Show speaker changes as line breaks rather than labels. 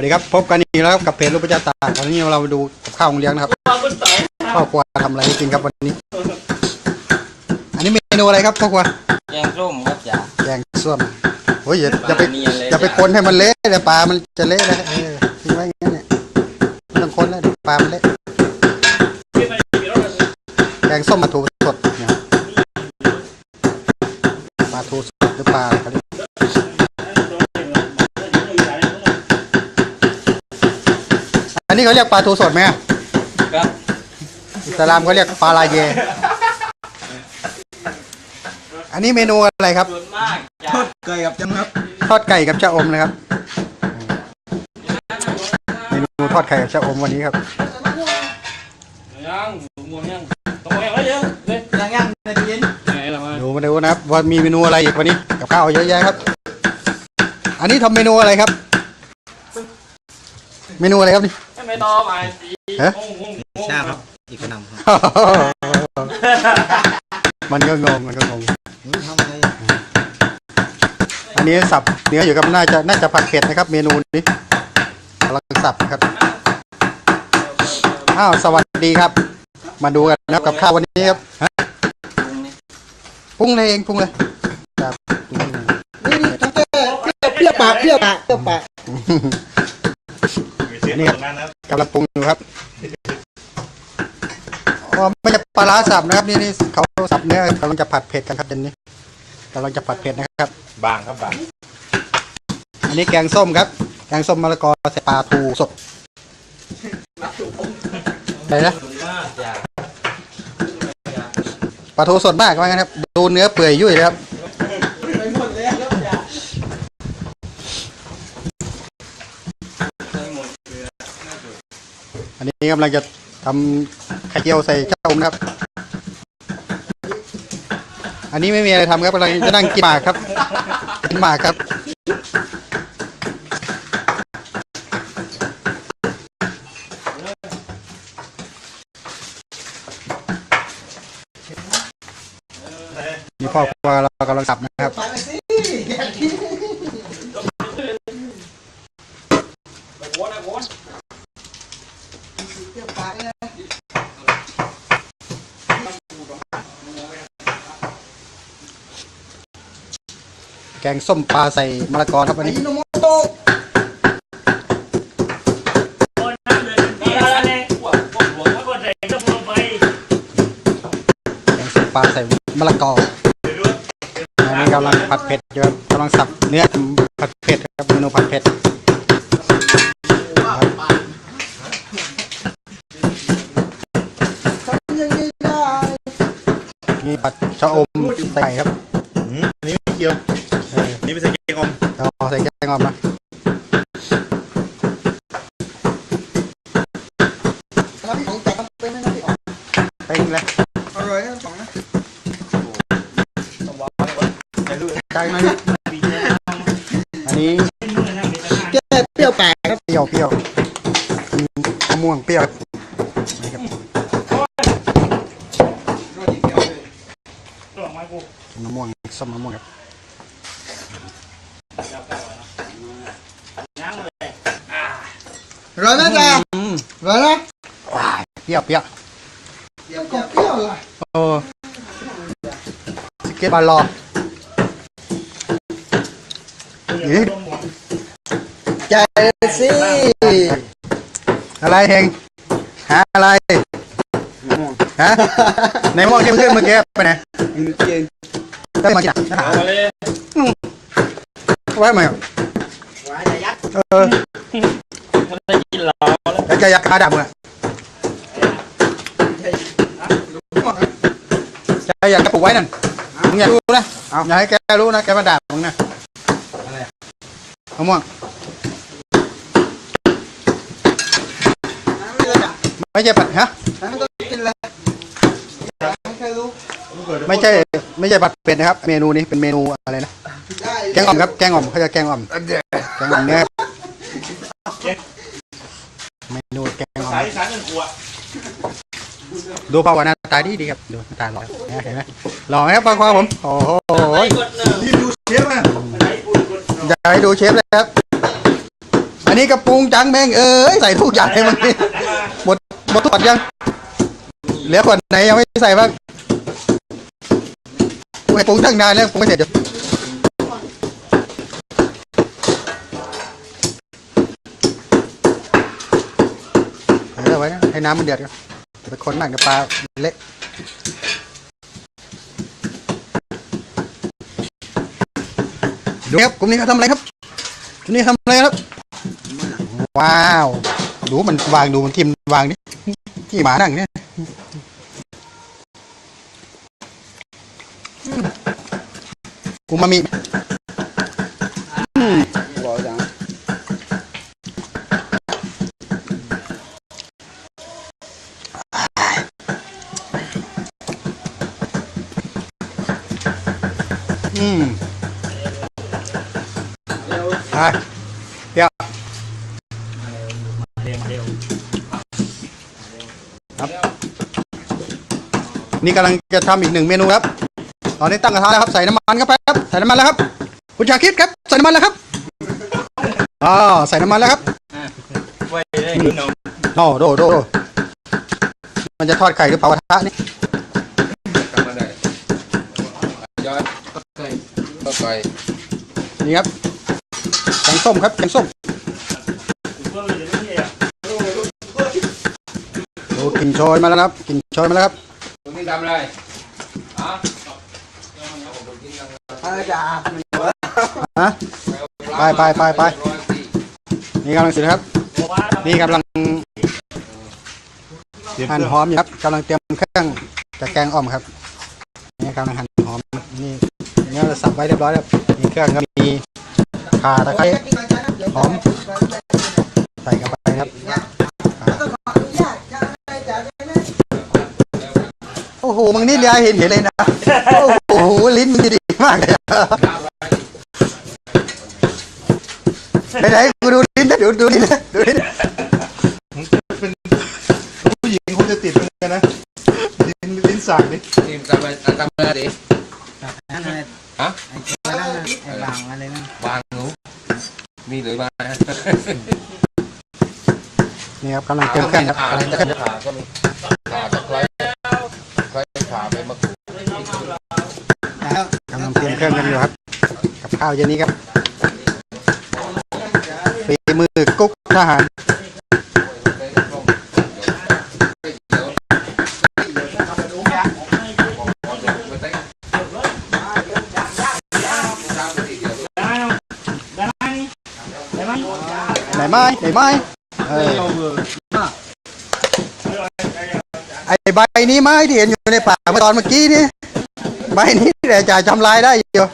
วัสดีครับ พบกันอีกแล้วครับกับเพจลูกประจาตากวันนี้เราไปดูกับข้าวของเลี้ยงนะครับพ่อครัวทำอะไรให้กินครับวันนี้ อันนี้เมนูอะไรครับพ่อครัว
แกงส้มครับจ๋า
แกงส้วมโอ้ยอย่าอย่าไป
ปลาเนียนเลย
อย่าไป
จ้ะ
คนให้มันเละเดี๋ยวปลามันจะเละนะเออทิ้งไว้อย่างนี้เนี่ยไม่ต้องคนแล้วเดี๋ยวปลามันเละแกงส้มปลาทูสดเนี่ยปลาทูสดหรือปลาอะไรครับ นี่ยอันนี้เขาเรียกปลาทูสดไหมอะ
ครับ
อิสลามเขาเรียกปลาลาเย อันนี้เมนูอะไรครับ
ส่วนมากจะ
ทอดไก่กับจำครับ
ทอดไก่กับชะอมนะครับ เมนูทอดไก่กับชะอมวันนี้ครับ
ยังงวงยังต้องไปอะไรเยอะเลย
ย่างย่างในตู้เย็น
ไหนล่ะมา
ดูมาดูนะครับว่ามีเมนูอะไรอีกวันนี้กับข้าวเยอะแยะครับ อันนี้ทำเมนูอะไรครับ เมนูอะไรครับนี่
ให้ ไม่ต่อมาสี
ฮะ
งงงงง
ใช่ครับ อีกกระนำครับ
มันก็งงมันก็งง
ทำอะไร
อันนี้สับเนื้ออยู่กับน่าจะน่าจะผัดเผ็ดนะครับ เมนูนี้กำลังสับนะครับอ้าวสวัสดีครับ มาดูกันนะครับกับข้าววันนี้ครับฮะ
ปรุงนี่
ปรุงเลยเองปรุงเลยครับปรุงเลย
นี่นี่ทั้งแต่เปรี้ยวปากเปรี้ยวปากเปรี้ยวปาก
อั นนี้ครับกำลังปรุงอยู่ครับอ๋อไม่ใช่ปลาร้าสับนะครับ นี่นี่เขาสับเนื้อกำลังจะผัดเผ็ดกันครับเดี๋ยวนี้กำลังจะผัดเผ็ดนะครับ
บางครับบาง
อันนี้แกงส้มครับ แกงส้มมะละกอใส่ปลาทูสดอะไรนะ
ส่วนมากจะ
ปลาทูสดมากว่างั้นครับ ดูเนื้อเปื่อยยุ่ยเลยครับ
ไปหมดแล้วครับจ้า
ใช้หมด
อันนี้กำลังจะทำไข่เจียวใส่ข้าวอมนะครับ อันนี้ไม่มีอะไรทำครับกำลังจะนั่งกินหมากครับ กินหมากครับ นี่พ่อครัวเรากำลังสับนะครับ
ปากไปสิ
โอ้นะโอ้
เปรี้ยวปากเลย
แกงส้มปลาใส่มะละกอครับวันนี้
ยิโนโมโตะ
คนนั่งเลยนี่อะไรหัวหัวแล้วก็แดงก็พอไป
แกงส้มปลาใส่มะละกออันนี้กำลังผัดเผ็ดอยู่ครับกำลังสับเนื้อผัดเผ็ดครับเมนูผัดเผ็ด
ทำยังไงได้
นี่ผัดชะอมใส่ไก่ครับ
อืมอันนี้ไม่เคี่ยว
เออ
อันนี้ไม่ใส่แกงอม
เอาใส่แกงอ่อมนะ
แล้วพี่ของแต่ต้องเป็นไหมนะพี่อ๋อง
เต็งเลย
อร่อยนะสองนะ
ไก่หน่อยอันนี้
แก้เปรี้ยวปากครับ
เปรี้ยวเปรี้ยวอืมมะม่วงเปรี้ยวนี่ครับ
ตัว มากู
มะม่วงส้มมะม่วงครับ
ยังเลย
อร่อยนะจ้า
อืม
อร่อยนะ
ว้ายเปรี้ยวเปรี้ยว
เปรี้ยวของเปรี้ยวเลย
โอ้สเก็ตบอลรอนี่
ใจสิ
อะไรเฮงหาอะไร ฮะในม่วงที่เพื่อนเมื่อกี้ไปไหน
เก่ง
ได้มาจากไหน
เอาเลย
ไว้ไหมอะ
หวานยักษ์
เออ
มันได้กินเหล้าแล้ว
แล้วจะอยากขาดำอะจะอยากกระปุกไว้นั่นมึงอยากรู้นะอย่าให้แกรู้นะ แกมาด่ามึงนะมะม่วง
ไม่เลยจ้ะ
ไม่ใช่ปัดฮะ
ไม่ต้องกินเลยไม่เคยรู้
ไม่ใช่ไม่ใช่ผัดเป็ดนะครับ เมนูนี้เป็นเมนูอะไรนะ
ได้
แกงอ่อมครับ แกงอ่อมเขาจะแกงอ่อม แกงอ่อมเนื้อเมนูแกงอ่อม
สายสายเงินขวด
ดูปลาวานหน้าตาดีดีครับ ดูหน้าตาหล่อเห็นไหมหล่อไหมครับปลาควาผม โอ้โห
กดหนึ่ง
รีบดูเชฟนะ
อยากให้ดูเชฟเลยครับ อันนี้กระปรุงจังแม่งเอ้ยใส่ทุกอย่างให้มันนี่หมดหมดทุกขวดยัง เหลือขวดไหนยังไม่ใส่บ้างกู ให้ปรุงตั้งนานแล้วปรุงไม่เสร็จเดี๋ยวเออไว้นะให้น้ำมันเดือดก่อนเดี๋ยวไปคนหนังกับปลาเละดูครับกลุ่มนี้เขาทำอะไรครับกลุ่มนี้ทำอะไรครับ ว้าว ดูมันวางดูมันทิมวางนี่ที่หมานั่งเนี่ย กูมามี
บอกจัง
อืมไปเดี๋ยว
เร็วเร็ว
นี่กำลังจะทำอีกหนึ่งเมนูครับ ตอนนี้ตั้งกระทะแล้วครับใส่น้ำมันเข้าไปครับใส่น้ำมันแล้วครับ คุณชาคิดครับใส่น้ำมันแล้วครับอ๋อใส่น้ำมันแล้วครับ
ไว้ได้นี่นม
โอ้โดโดโดมันจะทอดไข่หรือเผากระทะนี่
กลับมาได้ย้อนก็ไก่ก็ไก่
นี่ครับแกงส้มครับแกงส้ม
เพื่อนเลยไม่ใช่อะ
ดูกลิ่นโชยมาแล้วนะครับกลิ่นโชยมาแล้วครับ
ตรงนี้ทำอะไรฮะ
ฮะไปไปไปไปนี่กำลังเสร็จแล้วครับนี่กำลังหั่นหอมอยู่ครับกำลังเตรียมเครื่องจะแกงอ่อมครับนี่กำลังหั่นหอมนี่เนี่เราสับไว้เรียบร้อยแล้วมีเครื่องก็มีข่าตะไคร้หอมใส่เข้าไปครับโอ้โหมึงนี่ยายเห็นเห็นเลยนะโอ้โหลิ้นมึงดี มากเลยอะไหนไหนกูดูลิ้นนะดูดูลิ้นนะดูลิ้น
ผู้หญิงคงจะติดเหมือนกันนะลิ้นลิ้นสั่งนี่
ทีมทำอะไรทำอะไรดิ
นั่นอะไร
ฮะ
ไอ้นั่นน่ะไอ้บางอะไรนั่น
วางหนูมีหรือมา
นี่ครับกำลังเตรียมเครื่องครับกำลังเตรียมเครื่อง
ขาก็มีขาตะไคร้ไคร้ขาไปมะกรูด
กำลัง เครื่องกันอยู่ครับ กับข้าวเย็นนี้ครับฝีมือกุ๊กทหาร
ไหมไหมได้ไหม
ไหนไม้ไหนไม้ไอใบนี้ไม้ที่เห็นอยู่ในป่าเมื่อตอนเมื่อกี้นี่ ใบนี้แหละจะทำลายได้อยู่